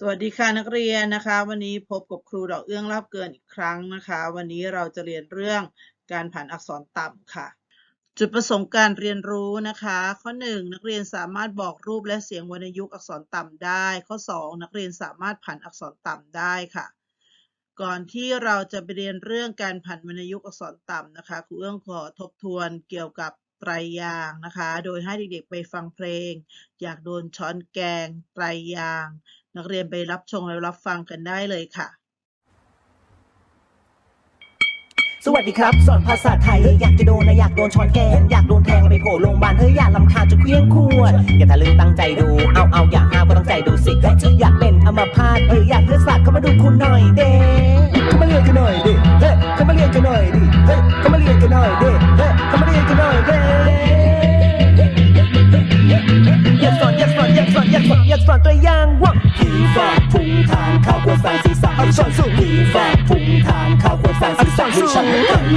สวัสดีค่ะนักเรียนนะคะ วันนี้พบกับครูดอกเอื้องรับเกินอีกครั้งนะคะ วันนี้เราจะเรียนเรื่องการผันอักษรต่ำค่ะ จุดประสงค์การเรียนรู้นะคะ ข้อ 1 นักเรียนสามารถบอกรูปและเสียงวรรณยุกต์อักษรต่ำได้ ข้อ 2 นักเรียนสามารถผันอักษรต่ำได้ค่ะ ก่อนที่เราจะไปเรียนเรื่องการผันวรรณยุกต์อักษรต่ำนะคะครูเอื้องขอทบทวนเกี่ยวกับไตรยางนะคะ โดยให้เด็กๆไปฟังเพลง อยากโดนช้อนแกงไตรยาง นักเรียนไปรับชมและรับฟังกันได้เลยค่ะ สวัสดีครับ สอนภาษาไทยเฮ้ยอยากจะโดนนะอยากโดนช้อนแกงอยากโดนแทงแล้วไปโผล่โรงพยาบาลเฮ้ยอยากลำคาญจะเคลี้ยงขวดอย่าทะลึ่งตั้งใจดู เอาเอาอย่าห้าวก็ตั้งใจดูสิเฮ้ยอยากเป็นอัมพาตเฮ้ยอยากเลือดสาดเข้ามาดูคุณหน่อยเด้เข้ามาเรียนกันหน่อยดิเฮ้ยเข้ามาเรียนกันหน่อยดิ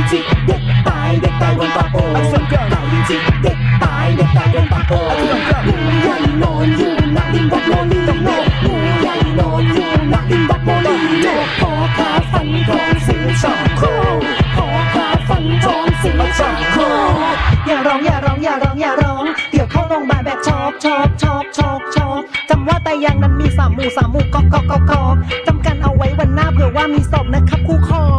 ฉันไก่จิกเด็กตายเด็กตายบนปากโอ่งไก่จิกเด็กตายเด็กตายบนปากโอ่งงูใหญ่นอนอยู่นักดินบักโมลีงูใหญ่นอนอยู่นักดินบักโมลีคอขาฟันทองสีช่องโคคอขาฟันทองสีช่องโคอย่าร้องอย่าร้องอย่าร้องอย่าร้อง เดี๋ยวเข้าโรงพยาบาลแบบช็อกช็อกช็อกช็อกช็อกจำว่าแต่ยังนั้นมีสามหมู่สามหมู่กอกกอกกอกกอกจำกันเอาไว้วันหน้าเผื่อว่ามีศพนะครับครูขอ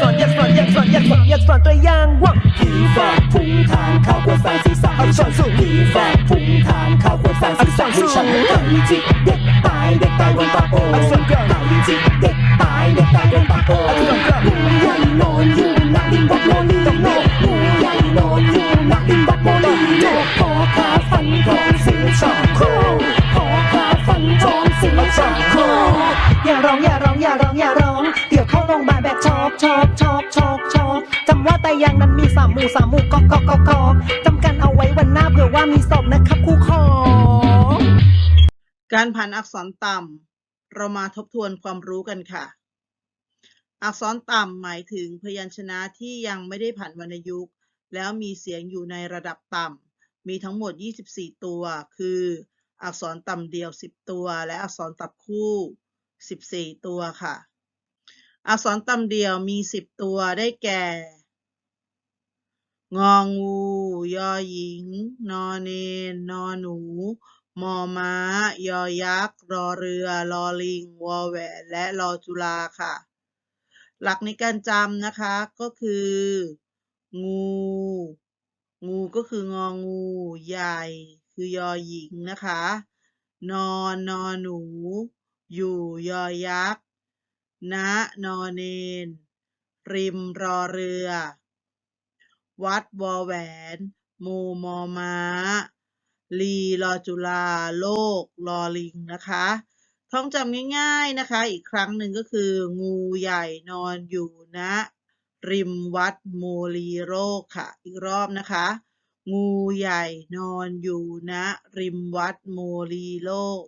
สอนอยากสอนอยากสอนอยากสอนอยากสอนตัวอย่างว่าผีฝากพุงทางข้าวควรสารศีรษะให้ฉันสูงผีฝากพุงทางข้าวควรสารศีรษะให้ฉันไก่จิกเด็กตายเด็กตายบนปากโอ่งไก่จิกเด็กตายเด็กตายบนปากโอ่งงูใหญ่นอนอยู่นักดินบักโมลีงูใหญ่นอนอยู่นักดินบักโมลีคอขาฟันทองเสียช่องโคคอขาฟันทองเสียช่องโคอย่าร้องอย่าร้องอย่าร้องอย่าร้อง เดี๋ยวเข้าโรงพยาบาลแบบชอกช็อกช็อกช็อกช็อกจำว่าแต่ยังนั้นมีสามหมู่สามหมู่กอกกอกกอกกอกจำกันเอาไว้วันหน้าเผื่อว่ามีศพนะครับครูขอการผันอักษรต่ำเรามาทบทวนความรู้กันค่ะ อักษรต่ำหมายถึงพยัญชนะที่ยังไม่ได้ผันวรรณยุกต์ แล้วมีเสียงอยู่ในระดับต่ำมีทั้งหมด 24 ตัว คือ อักษรต่ำเดียว 10 ตัว และอักษรต่ำคู่ 14 ตัวค่ะ อักษรต่ำเดียวมี10ตัวได้แก่ งองู ยอหญิง นอเนน นอหนู มอม้า ยอยักษ์ รอเรือ รอลิง วอแหวนและรอจุฬาค่ะ หลักในการจำนะคะก็คือ งู งูก็คืององู ใหญ่ คือยอหญิงนะคะ นอนนอหนู อยู่ ยอยักษ์ ณนอเนน ริมรอเรือ วัดวอแหวน มูมอม้า ลีรอจุฬาโลกรอลิงนะคะ ท่องจำง่ายๆนะคะ อีกครั้งหนึ่งก็คือ งูใหญ่นอนอยู่ณริมวัดโมลีโรคค่ะ อีกรอบนะคะ งูใหญ่นอนอยู่ณริมวัดโมลีโลก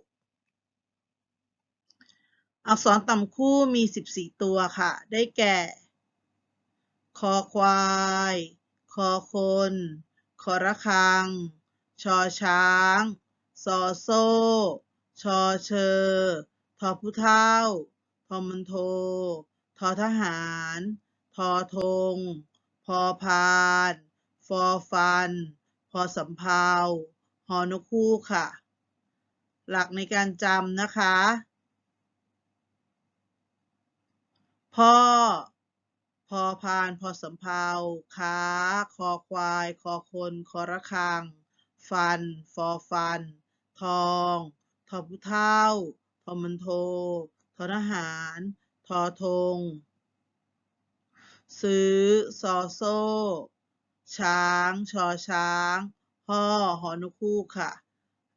อักษรต่ำคู่มี 14 ตัวค่ะ ได้แก่ คอควาย คอคน คอระฆัง ชอช้างซอโซ่ ชอเชอทอผู้เท่า ทอมันโท ทอทหาร ทอธง พอพาน ฟอฟัน พอสำเภาฮอนกคู่ค่ะ หลักในการจำนะคะ พ่อ พอพาน พอสำเภาค้า คอควาย คอคน คอระฆัง ฟัน ฟอฟัน ทองทอผู้เท่าทอมันโททอทหาร ทอธงซื้อ ซอโซ่ ช้าง ชอช้าง พ่อหอนกคู่ค่ะ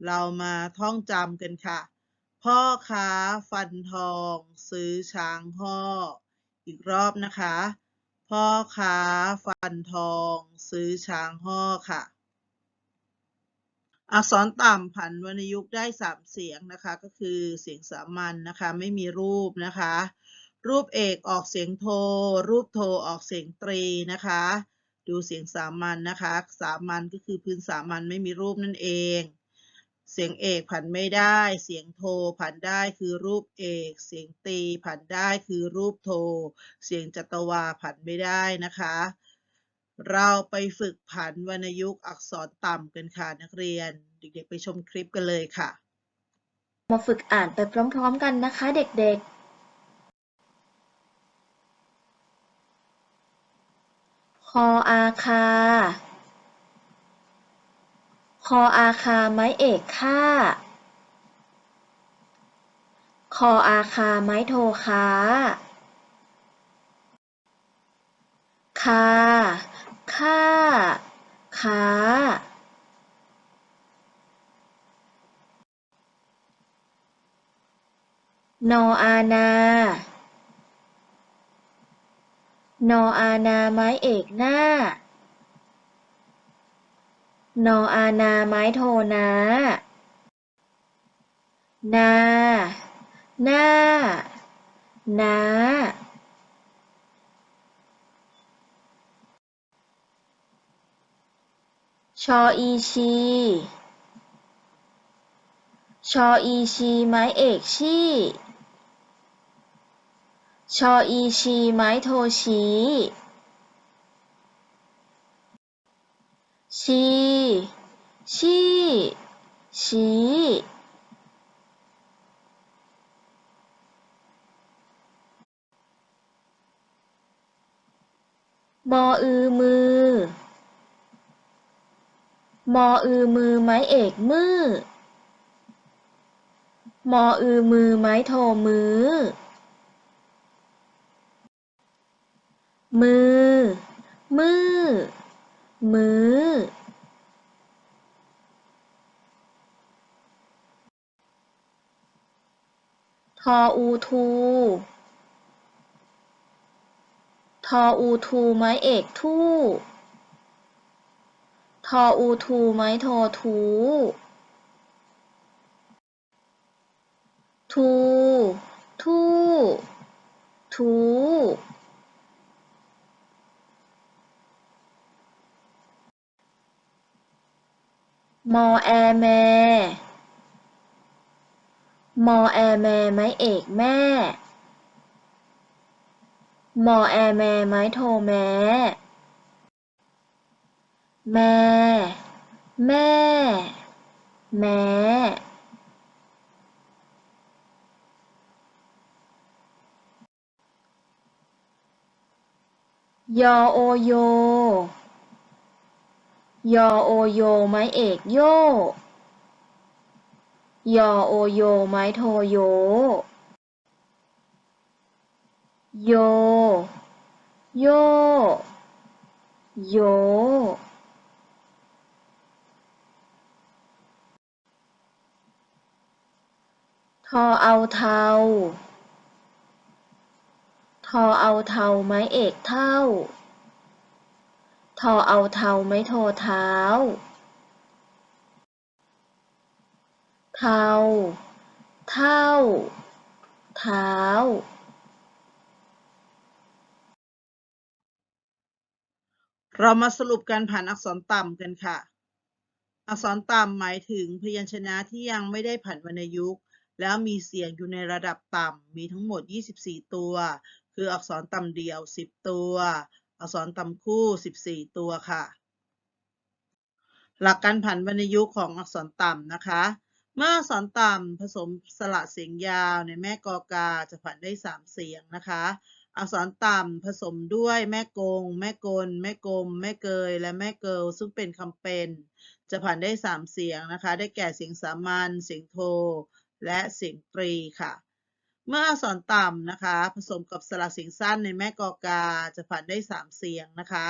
เรามาท่องจำกันค่ะ พ่อค้าฟันทองซื้อช้างห่ออีกรอบนะคะ พ่อค้าฟันทองซื้อช้างห่อค่ะ อักษรต่ำผันวรรณยุกต์ได้สามเสียงนะคะ ก็คือเสียงสามัญนะคะ ไม่มีรูปนะคะ รูปเอกออกเสียงโท รูปโทออกเสียงตรีนะคะ ดูเสียงสามัญนะคะ สามัญก็คือพื้นสามัญไม่มีรูปนั่นเอง เสียงเอกผันไม่ได้ เสียงโทผันได้คือรูปเอก เสียงตีผันได้คือรูปโท เสียงจัตวาผันไม่ได้นะคะ เราไปฝึกผันวรรณยุกต์อักษรต่ำกันค่ะนักเรียน เด็กๆไปชมคลิปกันเลยค่ะ มาฝึกอ่านไปพร้อมๆกันนะคะเด็กๆคออาคา ออาคาไม้เอกค่า คออาคาไม้โทค้า คา ค่า ค้า นออานา นออานาไม้เอกหน้า นออานาไม้โทนา นา หน้า นาชออีชี ชออีชีไม้เอกชีชออีชีไม้โทชี ชีชีชีมออือมือ มออือมือไม้เอกมือ มออือมือไม้โทมือ มือ มือ มือทออูทู ทออูทูไม้เอกทู่ ทออูทูไม้โททูทู ทู่ทู มอแอแม มอแอแมไม้เอกแม่ มอแอแมไม้โทแม่แม่ แม่ แม่ยอโอโย ยอโอโย ไม้เอกโย ยอโอโย ไม้โทโย โย โย โย ทอเอาเทา ทอเอาเทาไม้เอกเท่า ทอเอาเทาไม้โทเท้า เทา เท่า เท้า เรามาสรุปการผ่านอักษรต่ำกันค่ะ อักษรต่ำหมายถึงพยัญชนะที่ยังไม่ได้ผันวรรณยุกต์ แล้วมีเสียงอยู่ในระดับต่ำ มีทั้งหมด 24 ตัว คืออักษรต่ำเดียว 10 ตัว อักษรต่ำคู่ 14 ตัวค่ะ หลักการผันวรรณยุกต์ของอักษรต่ำนะคะ เมื่ออักษรต่ำผสมสระเสียงยาวในแม่กอกาจะผันได้ 3 เสียงนะคะ อักษรต่ำผสมด้วยแม่กง แม่กล แม่กลม แม่เกย และแม่เกิลซึ่งเป็นคำเป็น จะผันได้ 3 เสียงนะคะ ได้แก่เสียงสามัญ เสียงโท และเสียงตรีค่ะ เมื่ออักษรต่ำนะคะ ผสมกับสระเสียงสั้นในแม่กอกาจะผันได้ 3 เสียงนะคะ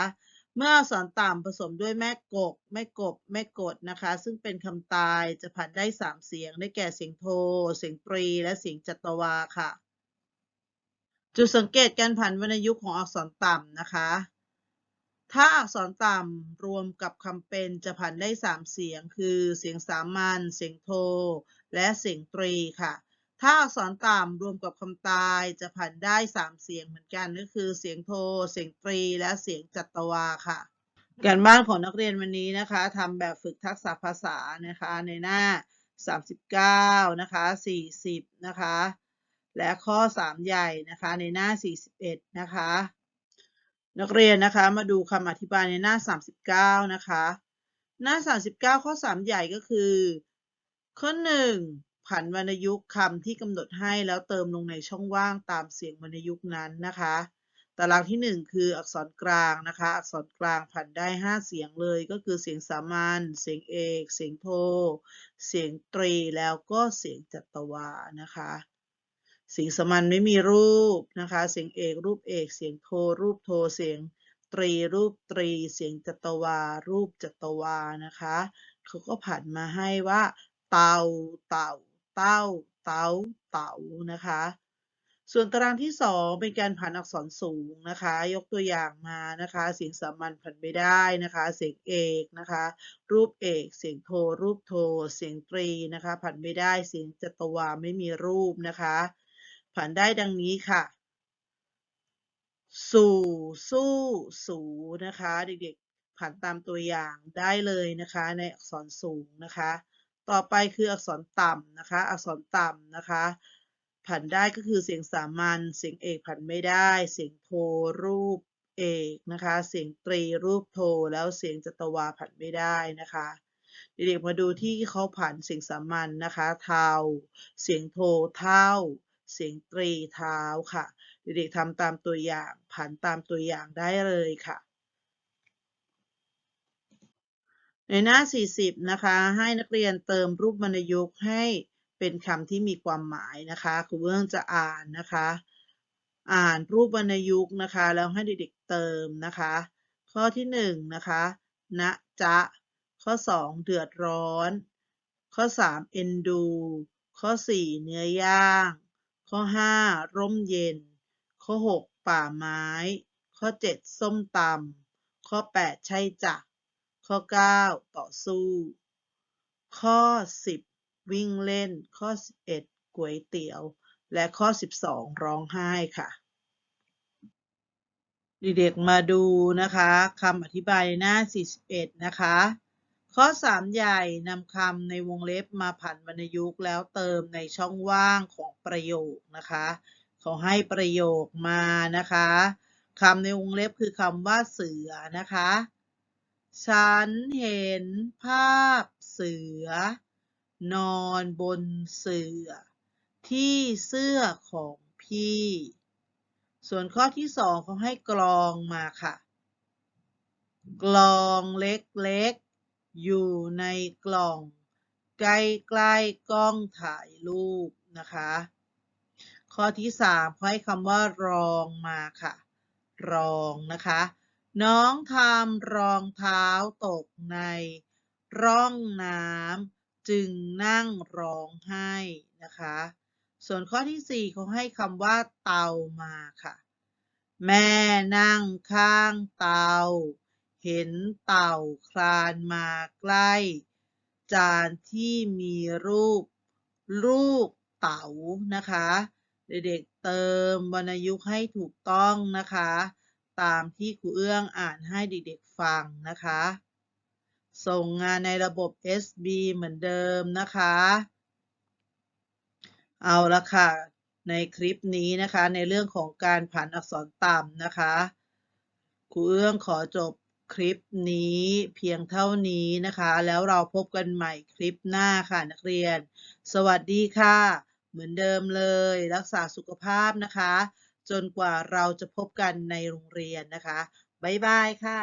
เมื่ออักษรต่ำผสมด้วยแม่กก แม่กบ แม่กดนะคะ ซึ่งเป็นคำตายจะผันได้ 3 เสียง ได้แก่เสียงโท เสียงตรี และเสียงจัตวาค่ะ จุดสังเกตการผันวรรณยุกต์ของอักษรต่ำนะคะ ถ้าอักษรต่ำรวมกับคำเป็นจะผันได้ 3 เสียง คือเสียงสามัญ เสียงโท และเสียงตรีค่ะ ถ้าอักษรต่ำรวมกับคำตายจะผันได้สามเสียงเหมือนกันก็คือเสียงโท เสียงตรี และเสียงจัตวาค่ะ การบ้านของนักเรียนวันนี้นะคะทำแบบฝึกทักษะภาษานะคะในหน้า 39 นะคะ 40 นะคะ และข้อ 3 ใหญ่นะคะในหน้า 41 นะคะ นักเรียนนะคะมาดูคำอธิบายในหน้า 39 นะคะ หน้า 39 ข้อ 3 ใหญ่ก็คือ ข้อ 1 ผันวรรณยุกต์คำที่กำหนดให้แล้วเติมลงในช่องว่างตามเสียงวรรณยุกต์นั้นนะคะ ตารางที่ 1 คืออักษรกลางนะคะ อักษรกลางผันได้ 5 เสียงเลยก็คือเสียงสามัญ เสียงเอก เสียงโท เสียงตรี แล้วก็เสียงจัตวานะคะ เสียงสามัญไม่มีรูปนะคะ เสียงเอกรูปเอก เสียงโทรูปโท เสียงตรีรูปตรี เสียงจัตวา รูปจัตวานะคะ เขาก็ผันมาให้ว่า เต่าเต่า เต้า เต้า เต่านะคะ ส่วนตารางที่ 2 เป็นการผันอักษรสูงนะคะ ยกตัวอย่างมานะคะ เสียงสามัญผันไม่ได้นะคะ เสียงเอกนะคะ รูปเอก เสียงโท รูปโท เสียงตรีนะคะ ผันไม่ได้ เสียงจัตวาไม่มีรูปนะคะ ผันได้ดังนี้ค่ะ สู่ สู้ สูนะคะ เด็กๆผันตามตัวอย่างได้เลยนะคะ ในอักษรสูงนะคะ ต่อไปคืออักษรต่ำนะคะ อักษรต่ำนะคะ ผันได้ก็คือเสียงสามัญ เสียงเอกผันไม่ได้ เสียงโทรูปเอกนะคะ เสียงตรีรูปโท แล้วเสียงจัตวาผันไม่ได้นะคะเด็กๆมาดูที่เขาผันเสียงสามัญนะคะ เทาเสียงโทเท่า เสียงตรีเท้าค่ะ เด็กๆทำตามตัวอย่างผันตามตัวอย่างได้เลยค่ะ ในหน้า 40 นะคะ ให้นักเรียนเติมรูปวรรณยุกต์ให้เป็นคำที่มีความหมายนะคะครูเบื้องจะอ่านนะคะ อ่านรูปวรรณยุกต์นะคะ แล้วให้เด็กๆเติมนะคะ ข้อที่1นะคะณจ๊ะข้อ 2 เดือดร้อน ข้อ 3 เอ็นดู ข้อ 4 เนื้อย่างข้อ 5 ร่มเย็น ข้อ 6 ป่าไม้ ข้อ 7 ส้มตำข้อ 8 ใช่จ้ะ ข้อ 9 ต่อสู้ ข้อ 10 วิ่งเล่น ข้อ 11ก๋วยเตี๋ยว และข้อ 12 ร้องไห้ค่ะ เด็กๆมาดูนะคะคำอธิบายในหน้า 41 นะคะ ข้อ 3 ใหญ่นำคำในวงเล็บมาผันวรรณยุกต์แล้วเติมในช่องว่างของประโยคนะคะเขาให้ประโยคมานะคะคำในวงเล็บคือคำว่าเสือนะคะ ฉันเห็นภาพเสือนอนบนเสือที่เสื้อของพี่ ส่วนข้อที่สองเขาให้กลองมาค่ะ กลองเล็กๆ อยู่ในกล่อง ใกล้ๆกล้องถ่ายรูปนะคะ ข้อที่สามขาให้คำว่ารองมาค่ะ รองนะคะ น้องทำรองเท้าตกในร่องน้ำจึงนั่งร้องไห้นะคะ ส่วนข้อที่สี่เขาให้คำว่าเตามาค่ะ แม่นั่งข้างเตา เห็นเต่าคลานมาใกล้ จานที่มีรูปลูกเต๋านะคะ เด็กๆเติมวรรณยุกต์ให้ถูกต้องนะคะ ตามที่ครูเอื้องอ่านให้เด็กๆฟังนะคะ ส่งงานในระบบ SB เหมือนเดิมนะคะ เอาละค่ะ ในคลิปนี้นะคะในเรื่องของการผันอักษรต่ำนะคะครูเอื้องขอจบคลิปนี้เพียงเท่านี้นะคะ แล้วเราพบกันใหม่คลิปหน้าค่ะนักเรียน สวัสดีค่ะ เหมือนเดิมเลย รักษาสุขภาพนะคะ จนกว่าเราจะพบกันในโรงเรียนนะคะ บ๊ายบายค่ะ